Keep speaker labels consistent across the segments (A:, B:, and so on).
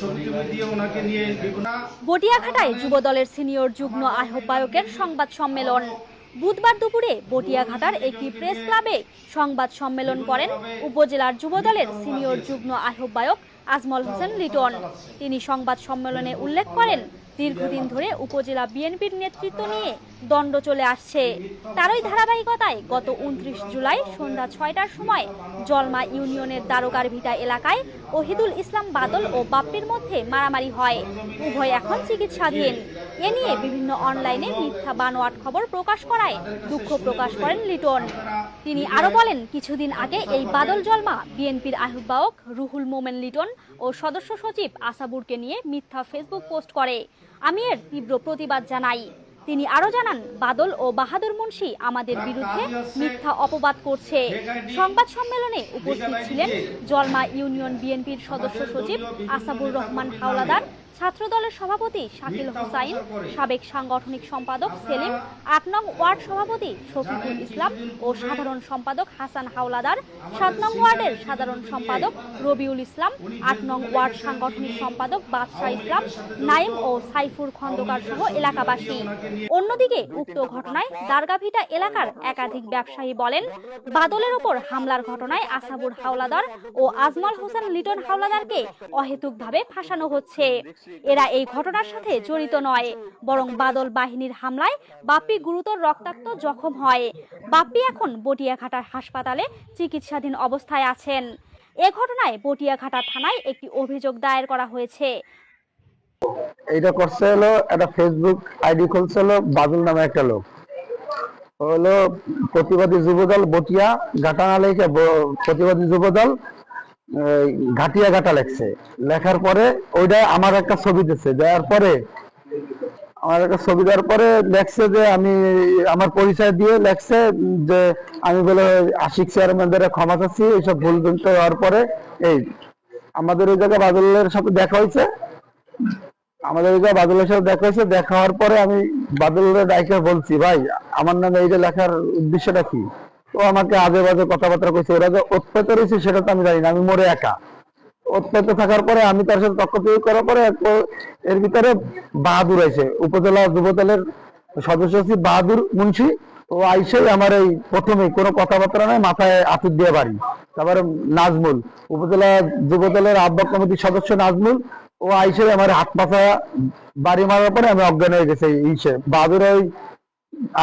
A: ছবি যুব
B: বটিয়াঘাটায় যুবদলের সিনিয়র যুগ্ম আহ্বায়কের সংবাদ সম্মেলন। বুধবার দুপুরে বটিয়াঘাটার একটি প্রেস ক্লাবে সংবাদ সম্মেলন করেন উপজেলার যুবদলের সিনিয়র যুগ্ম আহ্বায়ক আজমল হোসেন লিটন। তিনি সংবাদ সম্মেলনে উল্লেখ করেন দীর্ঘদিন ধরে উপজেলা বিএনপির নেতৃত্ব নিয়ে দণ্ড চলে আসছে। তারই ধারাবাহিকতায় গত উনত্রিশ জুলাই সন্ধ্যা ছয়টার সময় জলমা ইউনিয়নের দ্বারকার ভিটা এলাকায় ওহিদুল ইসলাম বাদল ও বাপ্পির মধ্যে মারামারি হয়। উভয় এখন চিকিৎসাধীন। এ নিয়ে বিভিন্ন অনলাইনে মিথ্যা বানোয়াট খবর প্রকাশ করায় দুঃখ প্রকাশ করেন লিটন। তিনি আরও বলেন, কিছুদিন আগে এই বাদল জলমা বিএনপির আহ্বায়ক রুহুল মোমেন লিটন ও সদস্য সচিব আসাবুরকে নিয়ে মিথ্যা ফেসবুক পোস্ট করে। আমি এর তীব্র প্রতিবাদ জানাই। তিনি আরও জানান, বাদল ও বাহাদুর মুন্সি আমাদের বিরুদ্ধে মিথ্যা অপবাদ করছে। সংবাদ সম্মেলনে উপস্থিত ছিলেন জলমা ইউনিয়ন বিএনপির সদস্য সচিব আসাবুর রহমান হাওলাদার ছাত্রদলের সভাপতি শাকিল হোসাইন সাবেক সাংগঠনিক সম্পাদক সেলিম আট নং ওয়ার্ড সভাপতি শফিকুল ইসলাম ও সাধারণ সম্পাদক হাসান হাওলাদার সাত নং ওয়ার্ডের সাধারণ সম্পাদক রবিউল ইসলাম আট নং ওয়ার্ড সাংগঠনিক সম্পাদক বাদশাহ ইসলাম নাইম ও সাইফুর খন্দকার সহ এলাকাবাসী। অন্যদিকে উক্ত ঘটনায় দারগাভিটা এলাকার একাধিক ব্যবসায়ী বলেন বাদলের ওপর হামলার ঘটনায় আসাবুর হাওলাদার ও আজমল হোসেন লিটন হাওলাদারকে অহেতুকভাবে ফাঁসানো হচ্ছে। এরা এই ঘটনার সাথে জড়িত নয়, বরং বাদল বাহিনীর হামলায় বাপ্পি গুরুতর রক্তাক্ত জখম হয়। বাপ্পি এখন বটিয়াঘাটার হাসপাতালে চিকিৎসাধীন অবস্থায় আছেন। এ ঘটনায় বটিয়াঘাটা থানায় একটি অভিযোগ দায়ের করা হয়েছে।
C: এটা করছে হলো একটা ফেসবুক আইডি খুলছে হলো বাদল নামে একটা লোক। হলো প্রতিবাদী যুবদল বটিয়া ঘাটানা লেখে প্রতিবাদী যুবদল ঘাটিয়া ঘাটা লেখছে। লেখার পরে ওইটা আমার একটা ছবি দিচ্ছে। দেওয়ার পরে আমার একটা ছবি দেওয়ার পরে লেখছে যে আমি আমার পরিচয় দিয়ে লেখছে যে আমি বলে আশিক চেয়ারম্যানদের ক্ষমা চাচ্ছি, এইসব ভুল ভুল হওয়ার পরে এই আমাদের ওই জায়গায় বাদলের সাথে দেখা হয়েছে। আমাদের ওই জায়গায় বাদলের সাথে দেখা হয়েছে। দেখা হওয়ার পরে আমি বাদলের ডাইকে বলছি, ভাই, আমার নামে এইটা লেখার উদ্দেশ্যটা কি? তো আমাকে আজে বাজে কথাবার্তা কইছে, ওরা যে উৎপেত রয়েছে সেটা তো আমি জানি না, আমি মরে একা। উৎপেত থাকার পরে আমি তার সাথে তক্ক প্রয়োগ করার পরে এর ভিতরে বাহাদুর আছে উপজেলা যুবদলের সদস্য সচিব বাহাদুর মুন্সি। ও আইসেই আমার এই প্রথমে কোনো কথাবার্তা নয় মাথায় আতুর দিয়ে বাড়ি। তারপরে নাজমুল, উপজেলা যুবদলের আহ্বায়ক কমিটির সদস্য নাজমুল, ও আইসে আমার হাত মাথা বাড়ি মারার পরে আমি অজ্ঞান হয়ে গেছি। ইসে বাহাদুর ওই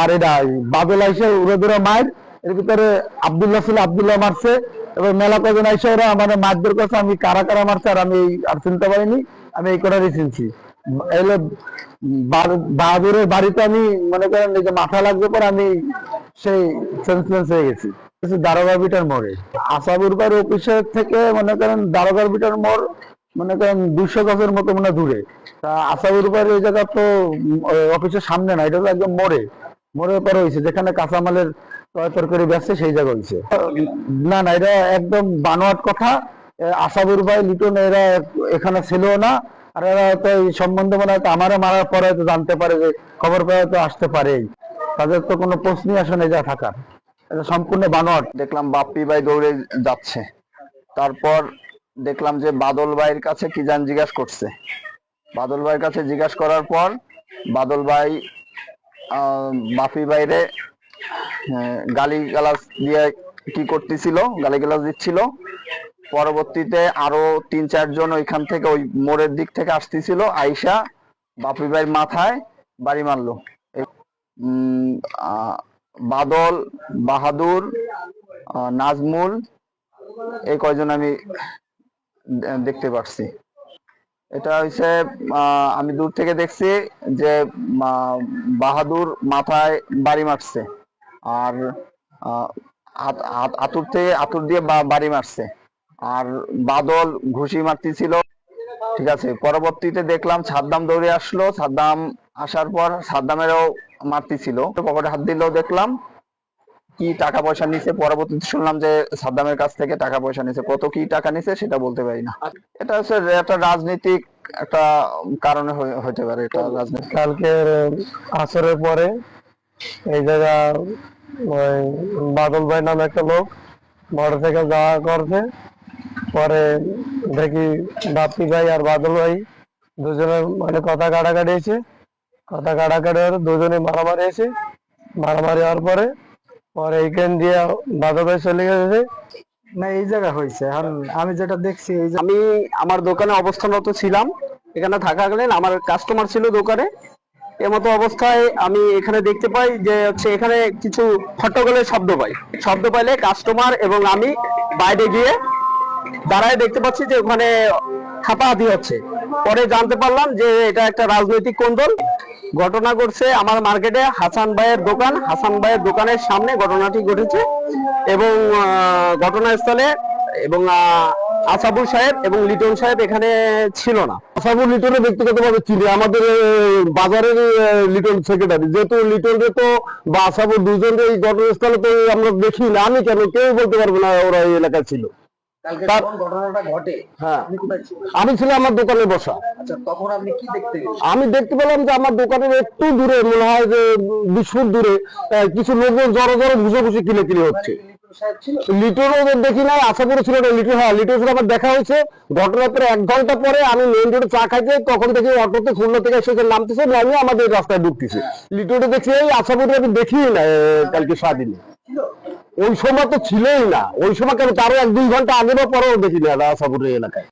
C: আর এটা বাদল আইসে উড়ে মায়ের এর ভিতরে আবদুল্লাহ ছিল, আবদুল্লাহ মারছে। এবার মেলা কজন আইসে ওরা মানে মারদের কাছে আমি কারা কারা মারছে আর আমি আর চিনতে পারিনি আমি এই কটারই চিনছি এলে বাহাদুরের বাড়িতে আমি মনে করেন যে মাথা লাগবে পর আমি সেই সেন্সলেন্স হয়ে গেছি। দারোগা বিটার মোড়ে। আসাবুর বাড়ি অফিসের থেকে মনে করেন দারোগার বিটার মোড় মনে করেন দুশো গজের মতো মনে দূরে। তা আসাবুর বাড়ি এই জায়গা তো অফিসের সামনে না, এটা তো একদম মোড়ে। মোড়ের পরে হয়েছে, যেখানে কাঁচামালের তরকারি ব্যবসা সেই জায়গা হয়েছে না না এটা একদম বানোয়াট কথা। এ, আসাবুর ভাই লিটন এরা এখানে ছিল না। আর এরা তো এই সম্বন্ধে মনে হয় আমারে মারার পরে হয়তো জানতে পারে যে খবর পেয়ে তো আসতে পারেই তাদের তো কোনো প্রশ্নই আসে না যা থাকার। এটা সম্পূর্ণ বানোয়াট।
D: দেখলাম বাপ্পি ভাই দৌড়ে যাচ্ছে। তারপর দেখলাম যে বাদল ভাইয়ের কাছে কি জান জিজ্ঞাসা করছে। বাদল ভাইয়ের কাছে জিজ্ঞাসা করার পর বাদল ভাই বাপি বাইরে গালি গালাজ দিয়ে কি করতেছিল গালি গালাজ দিচ্ছিল। পরবর্তীতে আরও তিন চারজন ওইখান থেকে ওই মোড়ের দিক থেকে আসতেছিল, আইসা বাপি ভাইয়ের মাথায় বাড়ি মারলো। বাদল, বাহাদুর নাজমুল, এই কয়জন আমি দেখতে পারছি। এটা হচ্ছে আমি দূর থেকে দেখছি যে বাহাদুর মাথায় বাড়ি মারছে। আর আতুর থেকে আতুর দিয়ে বাড়ি মারছে। আর বাদল ঘুষি মারতেছিল। ঠিক আছে পরবর্তীতে দেখলাম সাদ্দাম দৌড়ে আসলো। সাদ্দাম আসার পর সাদ্দামেরও মারতেছিল। পকেটে হাত দিলেও দেখলাম কি টাকা পয়সা নিছে। পরবর্তীতে শুনলাম যে সাদ্দামের কাছ থেকে টাকা পয়সা নিছে। কত কি টাকা নিছে সেটা বলতে পারি না। এটা হচ্ছে একটা রাজনৈতিক একটা কারণে হতে পারে। এটা রাজনৈতিক
C: কালকে আসরের পরে এই জায়গা, ওই বাদল ভাই নামে একটা লোক মোটর সাইকেল যাওয়া করছে।
A: পরে দেখি বাপি ভাই আর বাদল ভাই দুজনে মানে কথা কাটাকাটি হয়েছে। কথা কাটাকাটি হওয়ার দুজনে মারামারি হয়েছে। মারামারি হওয়ার পরে পরে এইখান দিয়ে বাদল ভাই চলে গেছে।
C: না, এই জায়গা হয়েছে। আমি যেটা দেখছি
E: আমি আমার দোকানে অবস্থানরত ছিলাম। এখানে থাকাকালীন আমার কাস্টমার ছিল দোকানে। এমতো অবস্থায় আমি এখানে দেখতে পাই যে হচ্ছে এখানে কিছু হট্টগোলের শব্দ পাই। শব্দ পাইলে কাস্টমার এবং আমি বাইরে গিয়ে দাঁড়ায় দেখতে পাচ্ছি যে ওখানে হাতাহাতি হচ্ছে। পরে জানতে পারলাম যে এটা একটা রাজনৈতিক কোন্দল। ঘটনা ঘটছে আমার মার্কেটে হাসান ভাইয়ের দোকান। হাসান ভাইয়ের দোকানের সামনে ঘটনাটি ঘটেছে এবং ঘটনাস্থলে এবং আসাবুল সাহেব এবং লিটন সাহেব এখানে ছিল না।
A: আসাবুল লিটনে ব্যক্তিগতভাবে চিনি আমাদের বাজারের লিটন সেক্রেটারি যেহেতু লিটনরে তো বা আসাবুল দুজনের এই ঘটনাস্থলে তো আমরা দেখি না আমি কেন কেউ বলতে পারব না ওরা এই এলাকায় ছিল।
F: কালকে
A: তার-
F: যখন ঘটনাটা ঘটে
A: হ্যাঁ। আমি ছিলাম আমার দোকানে বসা।
F: আচ্ছা তখন আপনি কি দেখতে গেলেন?
A: আমি দেখতে পেলাম যে আমার দোকানের একটু দূরে মনে হয় যে বিশ ফুট দূরে কিছু লোকজন জড়ো জড়ো বুঝে বুঝে কিনে কিনে হচ্ছে।
F: লিটন
A: ওদের দেখি নাই আশাপুরে ছিল না লিটন হ্যাঁ লিটুর সাথে আমার দেখা হয়েছে। ঘটনার পরে এক ঘণ্টা পরে আমি মেইন রোডে চা খাইতে তখন দেখি অটোতে খুলনা থেকে এসে নামতেছে নামিয়ে আমাদের রাস্তায় ঢুকতেছে। লিটুরে দেখছি এই আশাপুরে আমি দেখি না কালকে সারাদিনে ওই সময় তো ছিলই না। ওই সময় কেন তারও এক দুই ঘণ্টা আগে বা পরেও দেখি না আশাপুরের এলাকায়।